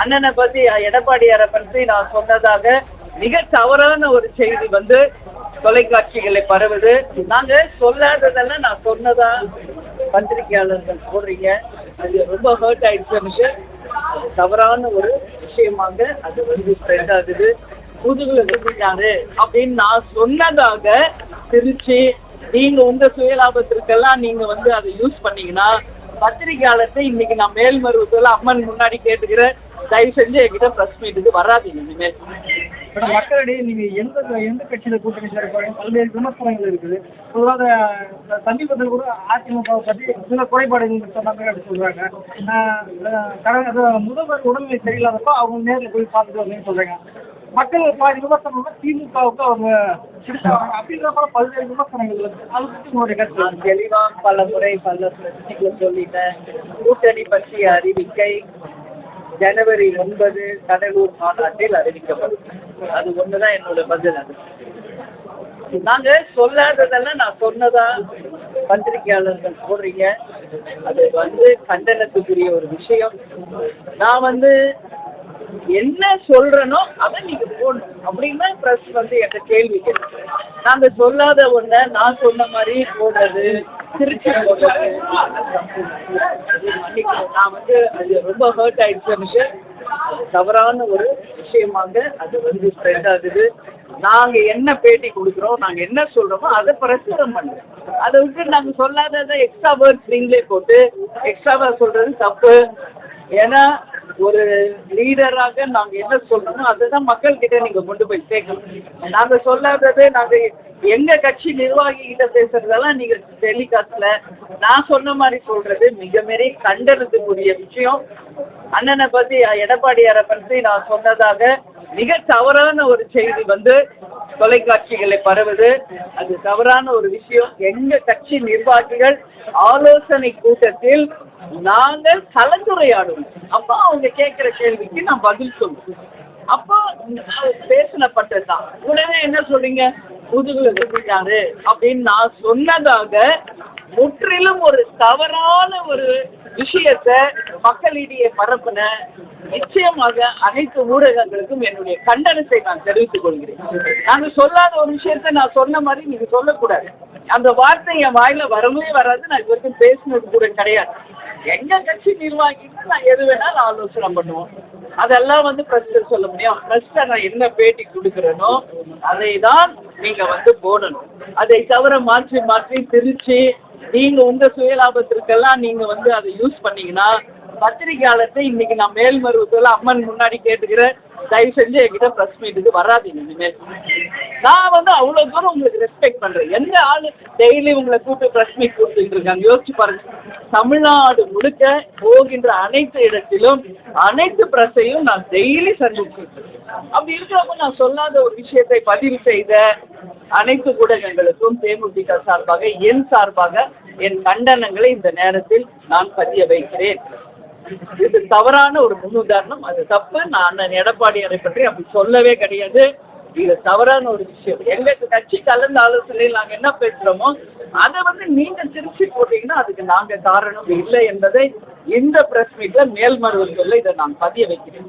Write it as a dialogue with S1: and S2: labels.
S1: அண்ணனை பத்தி எடப்பாடியாரை பற்றி நான் சொன்னதாக மிக தவறான ஒரு செய்தி வந்து தொலைக்காட்சிகளை பரவுது. நாங்க சொல்லாததெல்லாம் நான் சொன்னதா பத்திரிகையாளர்கள் போடுறீங்க அது ரொம்ப ஹர்ட் ஆயிடுச்சு எனக்கு தவறான ஒரு விஷயமாக அது வந்து ஸ்ப்ரெட் ஆகுது. முதுகுல விழுந்தாரு அப்படின்னு நான் சொன்னதாக திருச்சி நீங்க உங்க சுயலாபத்திற்கெல்லாம் நீங்க வந்து அதை யூஸ் பண்ணீங்கன்னா பத்திரிகையாளர்கிட்ட இன்னைக்கு நான் மேல்மருவத்தில் அம்மன் முன்னாடி கேட்டுக்கிறேன். தயவு செஞ்சு என்கிட்ட பிரஸ் மீட்டுக்கு வராதீங்க இனிமேல்.
S2: மக்களிடையே நீங்க எந்த எந்த கட்சியில கூட்டணி சேர்ப்பாங்க பல்வேறு விமர்சனங்கள் இருக்குது. பொதுவாக சமீபத்தில் கூட அதிமுக பற்றி சில குறைபாடுகள் சொன்னாங்க அப்படி சொல்றாங்க. கடந்த முதல்வர் உடல்நிலை சரியில்லாதப்போ அவங்க நேரில் போய் பார்த்துட்டு வரணும்னு சொல்றாங்க. மக்கள் பாதி விமர்சனம் திமுகவுக்கு அவங்க சிரிச்சாங்க அப்படின்ற போல பல்வேறு விமர்சனங்கள் இருக்கு. அதை பற்றி உங்களுடைய கருத்து
S1: தெளிவா பல முறை பல பிரச்சனைகளை சொல்லிட்டேன். கூட்டணி பற்றிய அறிவிக்கை ஜனவரி ஒன்பது கடலூர் மாநாட்டில் அறிவிக்கப்படும். அது ஒண்ணுதான் என்னோட பதில் அது. நாங்க சொல்லாததெல்லாம் நான் சொன்னதா பத்திரிகையாளர்கள் போடுறீங்க. அது வந்து கண்டனத்துக்குரிய ஒரு விஷயம். நான் வந்து என்ன சொல்றனோ அதை நீங்க போடணும். அப்படின்னா பிரஸ் வந்து என்கிட்ட கேள்வி கேட்டு நாங்க சொல்லாத ஒண்ண நான் சொன்ன மாதிரி போடுறது திருச்சி போடுறது. நான் வந்து அது ரொம்ப ஹர்ட் ஆயிடுச்சு எனக்கு. தவறான ஒரு விஷயமாக அது வந்து ஸ்ப்ரெட் ஆகுது. நாங்க என்ன பேட்டி கொடுக்குறோம் நாங்க என்ன சொல்றோமோ அதை பிரச்சாரம் பண்ணுறோம் அதை விட்டு நாங்க சொல்லாததை எக்ஸ்ட்ரா வேர்ட்ஸ் நீங்களே போட்டு எக்ஸ்ட்ராவா சொல்றது தப்பு. ஏன்னா ஒரு லீடராக நாங்க என்ன சொல்றோமோ அதுதான் மக்கள் கிட்ட நீங்க கொண்டு போய் சேர்க்கணும். நாங்க சொல்லாதது நாங்க எங்க கட்சி நிர்வாகி கிட்ட பேசுறதெல்லாம் நீங்க டெலிகாஸ்ட்ல நான் சொன்ன மாதிரி சொல்றது மிக மிக கண்டனத்துக்குரிய விஷயம். அண்ணனை பத்தி எடப்பாடியாரை பத்தி நான் சொன்னதாக மிக தவறான ஒரு செய்தி வந்து தொலைக்காட்சிகளை பரவுது. அது தவறான ஒரு விஷயம். எங்க கட்சி நிர்வாகிகள் ஆலோசனை கூட்டத்தில் நாங்கள் கலந்துரையாடுவோம் அப்போ அவங்க கேட்கிற கேள்விக்கு நான் பதில் சொல்லுவோம் அப்போ பேசினப்பட்டதுதான் உடனே என்ன சொல்றீங்க? முதுகுல விழுந்தாரு அப்படின்னு நான் சொன்னதாக முற்றிலும் ஒரு தவறான ஒரு விஷயத்த மக்களிடையே பரப்புன நிச்சயமாக அனைத்து ஊடகங்களுக்கும் என்னுடைய கண்டனத்தை நான் தெரிவித்துக் கொள்கிறேன். நாங்க சொல்லாத ஒரு விஷயத்த நான் சொன்ன மாதிரி நீங்க சொல்லக்கூடாது. அந்த வார்த்தை என் வாயில வரவே வராது. நான் இது வரைக்கும் பேசினது கூட கிடையாது. எங்க கட்சி நிர்வாகிக்கு நான் எது வேணாலும் ஆலோசனை பண்ணுவோம். அதெல்லாம் வந்து பிரஸ்டர் சொல்ல முடியும். பிரஸ்டர் நான் என்ன பேட்டி கொடுக்குறேனோ அதை தான் நீங்க வந்து போடணும். அதை தவிர மாற்றி மாற்றி திருச்சி நீங்க உங்க சுயலாபத்திற்கெல்லாம் நீங்க வந்து அதை யூஸ் பண்ணீங்கன்னா பத்திரிகையாளர்கிட்ட இன்னைக்கு நான் மேல்மருவத்தில் அம்மன் முன்னாடி கேட்டுக்கிறேன் தயவு செஞ்சு என்கிட்ட ப்ரெஸ் மீட்டுக்கு வராதீங்க இனிமேல். நான் வந்து அவ்வளோ தூரம் உங்களுக்கு ரெஸ்பெக்ட் பண்ணுறேன் எந்த ஆள் டெய்லி உங்களை கூப்பிட்டு ப்ரெஸ் மீட் கொடுத்துட்டு இருக்காங்க? யோசிச்சு பாருங்க. தமிழ்நாடு முழுக்க போகின்ற அனைத்து இடத்திலும் அனைத்து ப்ரெஸ்ஸையும் நான் டெய்லி சந்திச்சிருக்கேன் அப்படி இருக்கிறப்ப நான் சொல்லாத ஒரு விஷயத்தை பதிவு செய்த அனைத்து ஊடகங்களுக்கும் தேமுதிக சார்பாக என் சார்பாக என் கண்டனங்களை இந்த நேரத்தில் நான் பதிய வைக்கிறேன். இது தவறான ஒரு முன்னுதாரணம் அது தப்பு நான் அண்ணன் எடப்பாடியாரை பற்றி அப்படி சொல்லவே கிடையாது. இது தவறான ஒரு விஷயம். எங்க கட்சி கலந்த ஆலோசனையில் நாங்க என்ன பேசுறோமோ அதை வந்து நீங்க திருச்சி போட்டீங்கன்னா அதுக்கு நாங்க காரணம் இல்லை என்பதை இந்த பிரஸ் மீட்ல சொல்ல இதை நான் பதிய வைக்கிறேன்.